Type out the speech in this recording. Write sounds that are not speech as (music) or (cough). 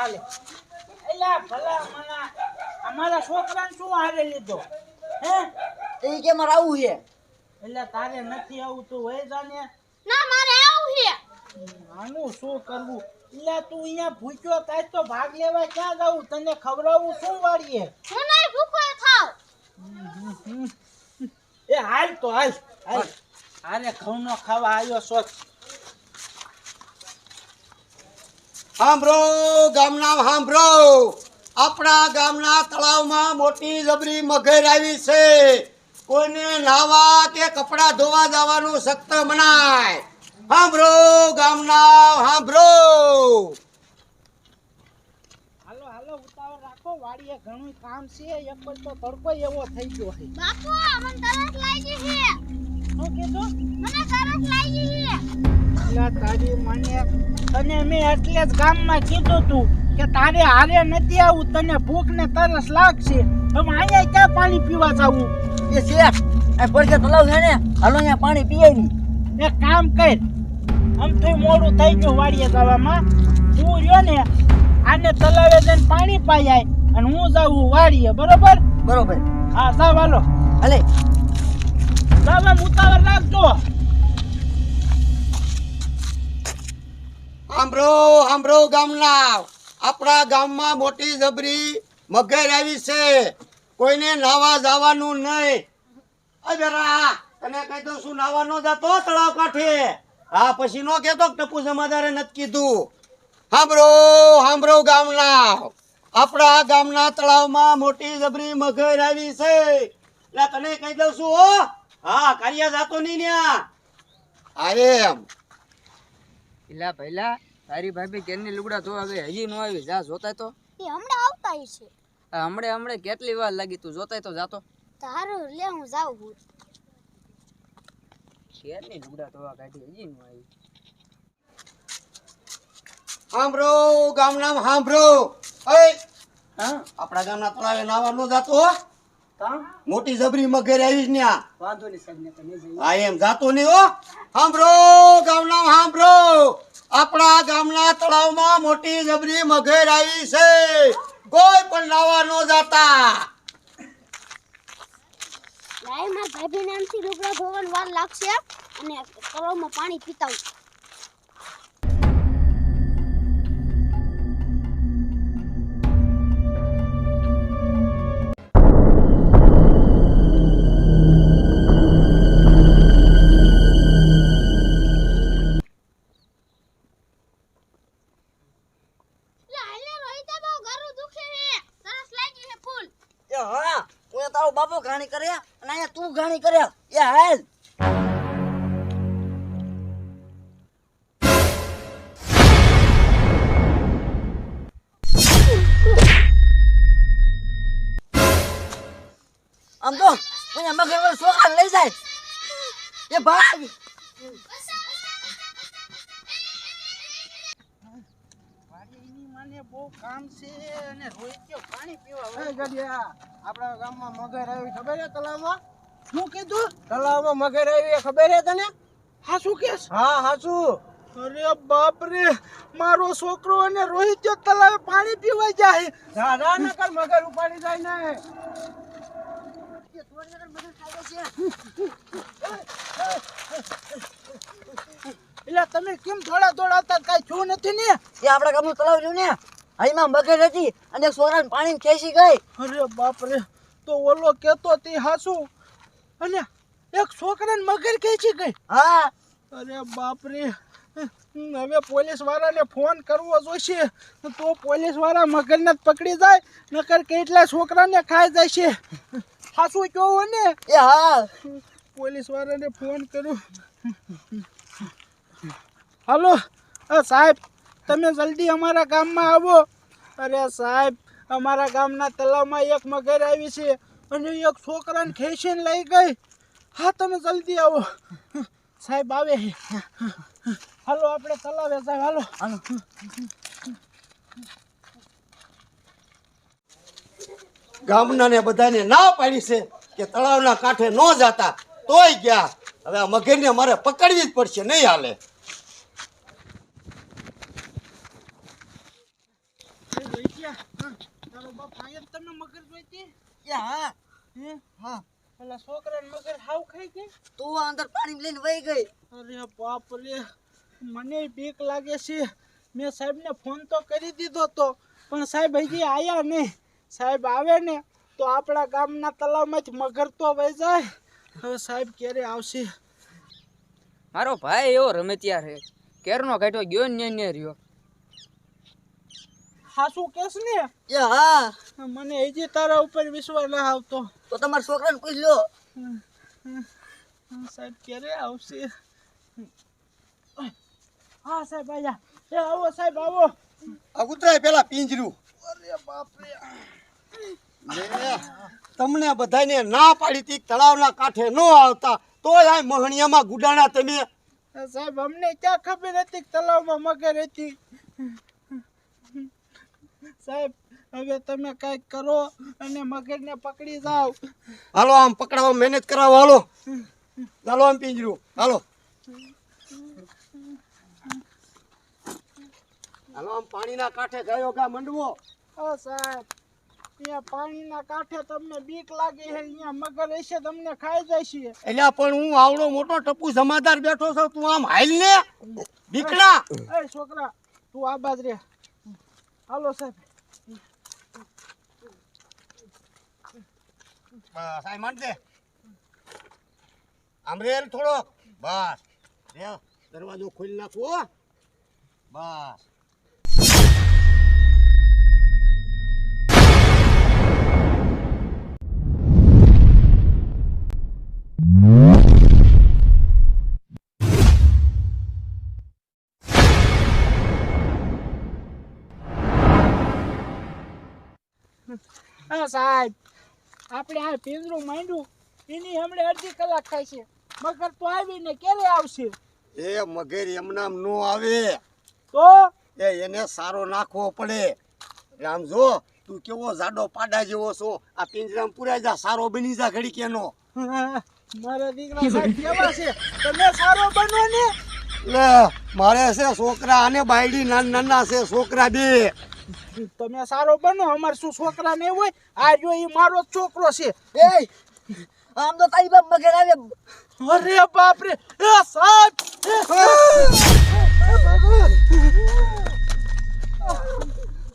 હાલે. એલા ભલા મના અમારા છોકરાને શું હારે લીધો? હે? એ કે મારે આવું છે. એટલે તારે નથી આવું તું જાને. ના મારે આવું છે. આનું શું કરવું? એટલે તું અહીંયા ભૂખ્યો તાજ તો ભાગ લેવા ક્યાં જાવું તને ખવડાવવું શું વાળીએ? હું નહીં ભૂખો થાવ. એ હાલ તો હાલ હાલ. હાલે. ખવનો ખાવા આવ્યો છો સાંભળો ગામના સાંભળો. આપણા ગામના તળાવમાં મોટી જબરી મગર આવી છે. કોઈને નાવા કે કપડાં ધોવા જવાનું સખ્ત મનાય. સાંભળો ગામના સાંભળો. હાલો હાલો ઉતાવળ રાખો. વાડીએ ઘણું કામ છે. એક પણ તો તડકો એવો થઈ ગયો છે. બાપુ મને તરસ લાગી છે. શું કીધું મને તરસ લાગી છે. એટલે તારી મને તને મેં એટલે જ ગામમાં કીધું તું કે તારે હારે નથી આવું તને ભૂખ ને તરસ લાગશે. હવે અહીંયા ક્યાં પાણી પીવા જાવું? એ શેઠ આ પડકે તલાવ છે ને? હાલો અહીંયા પાણી પીએવી એક કામ કર. આમ તો મોડું થઈ ગયું વાડીએ જવામાં. તું રહ્યો ને આને તલાવે જઈને પાણી પાઈ અને હું જાઉં વાડીએ બરોબર? બરોબર. હા જાવ હાલો. હાલે. જાવ ઉતાવળ રાખજો. સાંભળો સાંભળો ગામના. આપણા ગામમાં મોટી જબરી મગર આવી છે. કોઈને નાવા જવાનું નહીં. અજરા તને કહી દઉં શું નાવા નો જતો તળાવ કાંઠે. હા, પછી નો કહેતો ટપુ જમાદારે નથી કીધું. સાંભળો સાંભળો ગામના. આપણા ગામના તળાવમાં મોટી જબરી મગર આવી છે. એટલે તને કહી દઉં છું હો. હા, કાર્ય જાતો નહીં ત્યાં અરે એમ. પેલા પહેલા તારી ભાભી કેરની લુગડા ધોવા ગઈ હજી નો આવી જા જોતાય તો. એ હમણાં આવતા છે હમણે હમણે કેટલી વાર લાગી તું જોતાય તો જાતો. તારું લે હું જાઉં હું. કેરની લુગડા ધોવા કાઢી હજી નો આવી. સાંભળો ગામના સાંભળો એ હા? આપણા ગામના તળાવે નાવા નો જાતો હો. મોટી જબરી મગર આવી છે ન્યા વાંધો નહીં સાહેબ ને તમે જઈ. આ એમ જાતો નહીં હો. સાંભળો ગામના સાંભળો આપણા ગામના તળાવમાં મોટી જબરી મગર આવી છે. કોઈ પણ લાવા ન જાતા. માર ભાભી નામથી લુગડા ભવન વાર લાગશે અને તળાવમાં પાણી પીતા હા કોઈ તારો બાપો ઘાણી કરે, અને અહીંયા તું ઘાણી કરે એ હાલ. આમ તો મને મગર છોકરા લઈ જાય. એ ભાગ બહુ કામ છે અને કે પાણી પીવા એ વહી ગડિયા આપણા ગામમાં મગર આવી ખબર છે તલાવમાં શું કીધું? તલાવમાં મગર આવી ખબર છે તને? હા શું કેસ હા હાચું અરે બાપ રે મારો છોકરો અને રોહિત જો તલાવે પાણી પીવા જાય. દાદા નકર મગર ઉપાડી જાય ને. એટલે તમે કેમ થોડા દોડાતા કઈ છું નથી ને? એ આપણા ગામનું તલાવ રહ્યું ને? અહીંમાં મગર હતી અને સોરાને પાણી ખેંચી ગઈ. અરે બાપ રે તો ઓલો કેતો તે હાસુ અને એક છોકરાને મગર ખેંચી ગઈ. હા. અરે બાપ રે હવે પોલીસ વાળાને ફોન કરવો જોઈશે તો પોલીસવાળા મગરને જ પકડી જાય નકર કેટલા છોકરાને ખાઈ જાય છે હાસું કેવો ને એ હા. પોલીસ વાળાને ફોન કરું. હાલો સાહેબ તમે જલ્દી અમારા ગામમાં આવો. અરે સાહેબ, અમારા ગામના તલાવમાં એક મગર આવી છે અને એક છોકરાને ખેંચીને લઈ ગઈ. હા, તમે જલ્દી આવો. સાહેબ, આવે હાલો, આપણે તલાવે સાહેબ, હાલો. હાલો ગામના ને બધાને ના પાડી છે કે તળાવના કાંઠે ન જાતા, તોય ગયા. હવે આ મગરને મારે પકડવી જ પડશે, નહીં હાલે. બાપ આયર તમે મગર જોઈતી? એ હા. હે? હા. પેલા છોકરાને મગર હાવ ખાઈ ગઈ? તો અંદર પાણી લઈને વહી ગઈ. અરે બાપ રે મને બીક લાગે છે. મેં સાહેબને ફોન તો કરી દીધો તો પણ સાહેબ હજી આવ્યા નહીં. સાહેબ આવે ને તો આપણા ગામના તલાવમાંથી મગર તો વહી જાય. હવે સાહેબ ક્યારે આવશે? મારો ભાઈ એવો રમે ત્યારે. કેરનો કાઢ્યો ગયો ને ને રહ્યો. હાસુ કેસ ને? એ હા. મને હજી તારા ઉપર વિશ્વાસ ના આવતો. તો તમારા છોકરાને પૂછ લો સાહેબ ક્યારે આવશે? હા સાહેબ આયા એ આવો સાહેબ આવો. આ ઉતરાય પેલા પિંજરું. અરે બાપ રે તમને બધાને ના પાડી તી તળાવના કાંઠે ન આવતા. તોય આ મહણિયામાં ગુડાણા તમે સાહેબ અમને ક્યાં ખબર હતી કે તલાવમાં મગર હતી? સાહેબ હવે તમે કંઈક કરો અને મગજને પકડી જાઓ. હાલો આમ પકડાવો મહેનત કરાવો હાલો. ચાલો આમ પિંજરું. હાલો. હાલો આમ પાણીના કાંઠે ગયો ગા મંડવો. ઓ સાહેબ ત્યાં પાણીના કાંઠે તમને બીક લાગે છે અહીંયા મગર હશે તમને ખાઈ જશે. એટલે પણ હું આવડો મોટો ટપુ જમાદાર બેઠો છું તું આમ હાલ ને. દીકડા એ છોકરા તું આ બાજ રે. હાલો સાહેબ. બસ આ માંડ દે. આમ રેલ થોડો બસ. દરવાજો ખોલી નાખવો બસ. (laughs) હા સાહેબ. આપણે આ પિંજરું માંડ્યું એની હમણે અડધી કલાક થાય છે. મગર તો આવીને ક્યારે આવશે? એ મગર એમનામ નો આવે. તો? એ એને સારો નાખવો પડે. જો તું કેવો જાડો પાડા જેવો છો. આ પિંજરામાં પુરાઈ જા સારો બની જા ઘડી કેનો (laughs) મારા દીકરા સાહેબ કેવા છે? તમે સારો બનો ને. લે મારે છે છોકરા અને બાયડી નાના નાના છે છોકરા બે. તમે સારો બનો અમાર શું છોકરા ને હોય? આ જો એ મારો છોકરો છે. એ આમ તો તારી બાપ મગર આવે. અરે બાપ રે એ ભગવાન!